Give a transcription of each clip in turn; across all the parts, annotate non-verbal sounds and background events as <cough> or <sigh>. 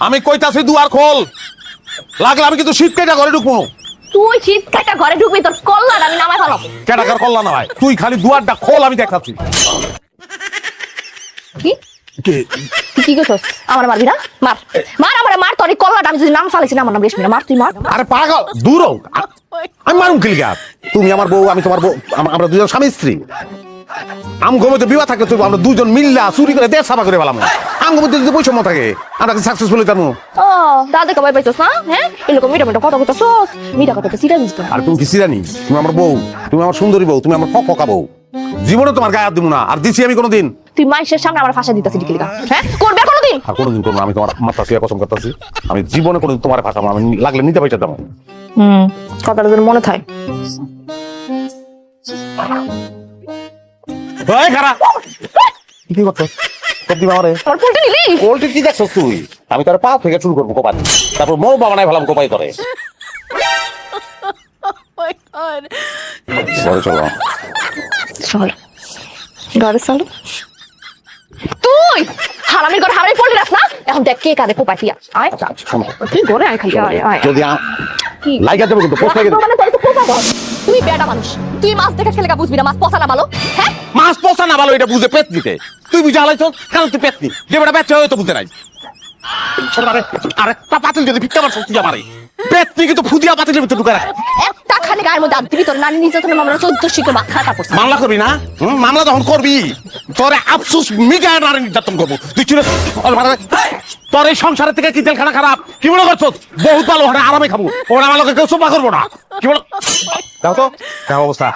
আমি কইতাছি দুয়ার খোল। লাগলে আমি কিন্তু শীত কেটা ঘরে ঢুকবো। তুই শীত কাটা ঘরে ঢুকবি তোর কল্লার আমি নামাই ফেলাবো। কেটাকার করলা না ভাই তুই খালি দুয়ারটা খোল আমি দেখাচ্ছি। কি? কি? করছস? আমার মারবি না? মার। মার আমার মার তোর কল্লাটা আমি যদি নাম না আমার নাম রেশমি না। মার তুই মার। আরে পাগল দূর আমি মারুম তুমি আমার বউ আমি তোমার বউ আম- আমরা দুজন স্বামী স্ত্রী। বিবাহ তুই আমরা দুজন মিল্লা চুরি করে দেড় সাফা করে পেলাম যদি বৈষম্য থাকে আমরা কি সাকসেসফুল হইতাম ও দাদা কবাই পাইছস না? হ্যাঁ? এরকম মিটা মিটা কথা মিটা আর তুমি কি সিরানি? তুমি আমার বউ তুমি আমার সুন্দরী বউ তুমি আমার বউ। জীবনে তোমার গায়ে হাত দিব না আর দিছি আমি কোনোদিন। তুই মাইশের সামনে আমার ফাঁসা দিতাছিস কি লিগা হ্যাঁ? করবে কোনোদিন? আর কোনোদিন করব আমি তোমার মাথা শুয়ে কসম করতেছি। আমি জীবনে কোনোদিন তোমার ভাষা আমি লাগলে নিতে পাইতে দাম হুম কথাটা যেন মনে থাকে এই খারা। কি করছ সত্যি বাবারে আমার। নিলি? কোলটি কি দেখছ তুই? আমি তোর পা থেকে শুরু করব কোপানি তারপর মৌ বাবা নাই ভালাম কোপাই করে <laughs> ঘরে চলো চল ঘরে চল। তুই! হারামির ঘর হারামি রাস না? এখন দেখ কে কাঁদে কোপাই তুই আয়। শোনো, তুই ঘরে আয় খালি আয় আয়। যদি লাইগা দেবো কিন্তু পোস্ট লাগে মানে তো তুই বেটা মানুষ। তুই মাছ দেখে খেলে বুঝবি না মাছ পচা না ভালো। হ্যাঁ? মাছ পচা না ভালো, এটা বুঝে পেট দিতে। তুই বুঝে হালাইছ কারণ তুই পেট নি যে বেটা বেচে হয়তো বুঝতে নাই। আরে পাতিল যদি ভিক্ষা মারছ, তুই পেট নি কিন্তু ফুদিয়া পাতিলের ভিতরে ঢুকে রাখ। খালি গায়ের মধ্যে আদিবি তোর নানি নির্যাতনের মামলা চোদ্দ শিখে মাথা পড়ছে মামলা করবি না? হুম, মামলা যখন করবি। তোরে আফসোস মিটায় নারী নির্যাতন করব। তুই চুলে তোর এই সংসারের থেকে কি তেলখানা খারাপ? কি মনে করছ? বহুত ভালো ওখানে আরামে খাব। ওরা আমার লোকে কেউ সোপা করব না। কি বলো? দেখো তো দেখো অবস্থা।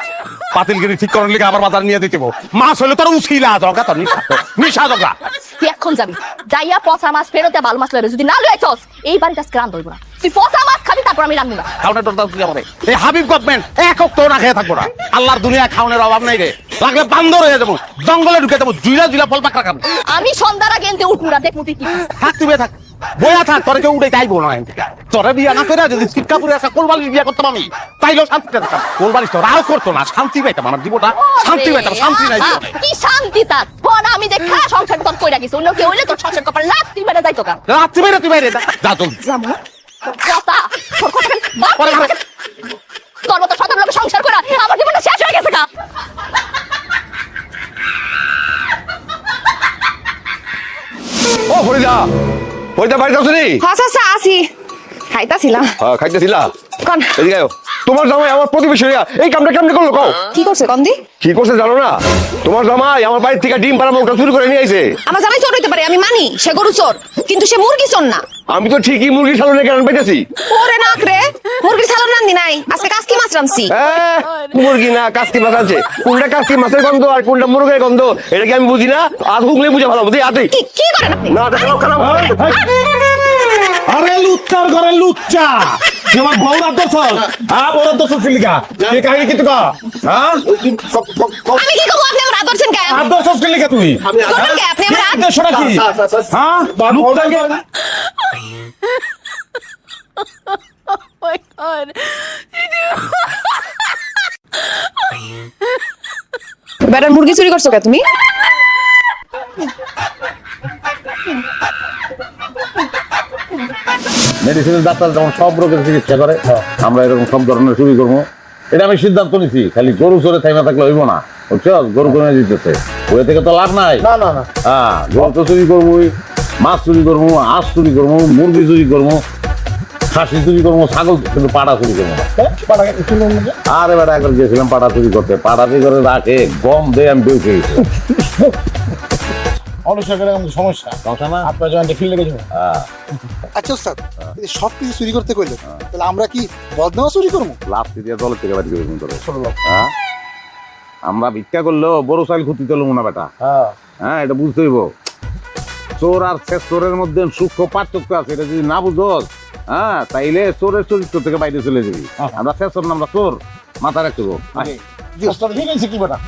পাতিলগিরি ঠিক করার লিখে আবার বাজার নিয়ে দিতে হব। মাছ হলে তোর উছিলা দরকার তোর নিশা নিশা দরকার তুই এখন যাবি। যাইয়া পচা মাছ ফেরতে ভালো মাছ লইবে যদি না লইছস এই বাড়িতে আজকে রান ধরবো না। তুই পচা মাছ তারপর আমি রান্না খাওয়ানোর দরকার কি হবে এই হাবিব গভর্নমেন্ট এক তো না খেয়ে থাকব না। আল্লাহর দুনিয়া খাওয়ানোর অভাব নেই রে। লাগলে বান্দর হয়ে যাব জঙ্গলে ঢুকে যাব জুইলা জুইলা ফল পাকড়া খাব। আমি সন্ধ্যার আগে এনতে উঠবো না দেখ মুতি কি থাক তুই থাক। বইয়া থাক তোরে কেউ উঠে চাইব না তোরে বিয়া না করে যদি শিক্ষা করে একটা কোলবালিশ বিয়া করতাম আমি তাইলেও শান্তি পেতাম কোলবালিশ তো রাও করতো না শান্তি পাইতাম আমার জীবনটা। শান্তি পাইতাম শান্তি নাই জীবনে। কি শান্তি তার? ফোন আমি দেখা সংসার তোর কইরা গেছি অন্য কেউ হইলে তোর সংসার কপাল লাগ তুই বেড়ে যাইতো কা রাত্রি তুই বাইরে যা- চল। তোর মতো সতেরো লোক সংসার করা আমার জীবনটা শেষ হয়ে গেছে কা ও ফরিদা ফরিদা বাড়িতে আসনি আচ্ছা আচ্ছা আসি খাইতাছিলাম। হ্যাঁ খাইতেছিলা? কন? এদিকে আয়। তোমার জামাই আমার প্রতিবেশী এই কামটা কেমনে করল কও? কি করছে কন্দি? কি করছে জানো না? তোমার জামাই আমার বাড়ির থেকে ডিম পাড়া মুখটা চুরি করে নিয়ে আইছে। আমার জামাই চোর হইতে পারে আমি মানি সে গরু চোর কিন্তু সে মুরগি চোর না। আমি তো ঠিকই মুরগি সালনে কেন পাইতেছি। ওরে নাক রে মুরগির সালন রান্দি নাই আজকে কাসকি মাছ হ্যাঁ, মুরগি না কাস্কি মাছ আছে। কোনটা কাস্কি মাছের গন্ধ আর কোনটা মুরগের গন্ধ এটা কি আমি বুঝি না? আধ হুগলে বুঝে ভালো বুঝি? আতেই। কি কি করেন আপনি? না দেখো খারাপ আরে লুচ্চার ঘরে লুচ্চা। তুই আমার হ্যাঁ কাহিনী হ্যাঁ? আমি কি করব? আপনি আমার ধরছেন কেন? আর দোষ সিলিকা তুই। ধরুন কে আপনি আমার হাত দেশটা কি? হ্যাঁ? বেটার মুরগি চুরি করছ কে তুমি? মেডিসিনের ডাক্তার যেমন সব রোগের চিকিৎসা করে আমরা এরকম সব ধরনের চুরি করব। এটা আমি সিদ্ধান্ত নিছি খালি গরু চরে থাইমা থাকলে হইব না বুঝছ? গরু কিনে দিতেছে? ওই থেকে তো লাভ নাই। না না না। হ্যাঁ গরু তো চুরি করব মাছ চুরি করব হাঁস চুরি করব মুরগি চুরি করব খাসি চুরি করব ছাগল কিন্তু পাড়া চুরি করব না। আরে বেটা একবার গেছিলাম পাড়া চুরি করতে। পাড়া চুরি করে রাখে গম দিয়ে আমি বেউ সমস্যা। সমস্যা না? আপনার জয়েন্টে ফিল্ডে গেছে হ্যাঁ। আচ্ছা স্যার সব কিছু চুরি করতে কইলেন তাহলে আমরা কি চুরি করব? লাভ দিয়ে দলের থেকে বাড়ি হ্যাঁ? আমরা ভিক্ষা করলেও বড় চাইল ক্ষতি চলো না বেটা। হ্যাঁ। হ্যাঁ এটা বুঝতে হইব। চোর আর শেষ চোরের মধ্যে সূক্ষ্ম পার্থক্য আছে এটা যদি না বুঝোস হ্যাঁ তাইলে চোরের চরিত্র থেকে বাইরে চলে যাবি। আমরা শেষ চোর না আমরা চোর মাথা রাখতে আছে কি বেটা?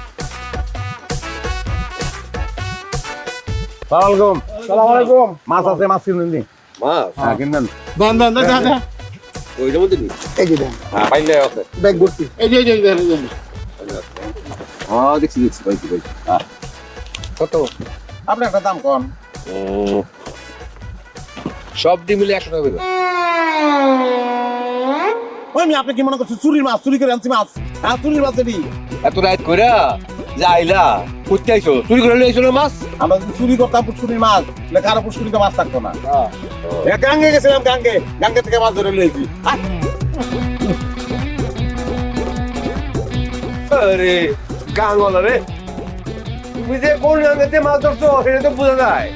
সালামালাইকুম সালাম আলাইকুম। মাছ আছে মাছ কিনেন হ্যাঁ কিনেন দেন দেন দেন দেন। এই যে দেন। হ্যাঁ পাইলে আছে। ব্যাগ ভর্তি। এই যে এই যে এই যে, এই যে। দেখছি দেখছি পাইছি পাইছি হ্যাঁ। কত? আপনি একটা দাম কম। সব দিয়ে মিলে একশো টাকা ওই আমি আপনি কি মনে করছেন চুরির মাছ চুরি করে আনছি মাছ? হ্যাঁ চুরির মাছ এটি। এত রাইট কইরা? যে আইলা করতে আইছো। চুরি করে লইছো না মাছ? আমরা যদি চুরি করতাম পুষ্কুরির মাছ তাহলে কারও পুষ্কুরিতে মাছ থাকতো না। এ, গাঙ্গে গেছিলাম গাঙ্গে। গাঙ্গে থেকে মাছ ধরে লইছি আরে গাঙ্গলা রে। তুমি যে কোন গাঙ্গেতে মাছ ধরছো সেটা তো বোঝা যায়।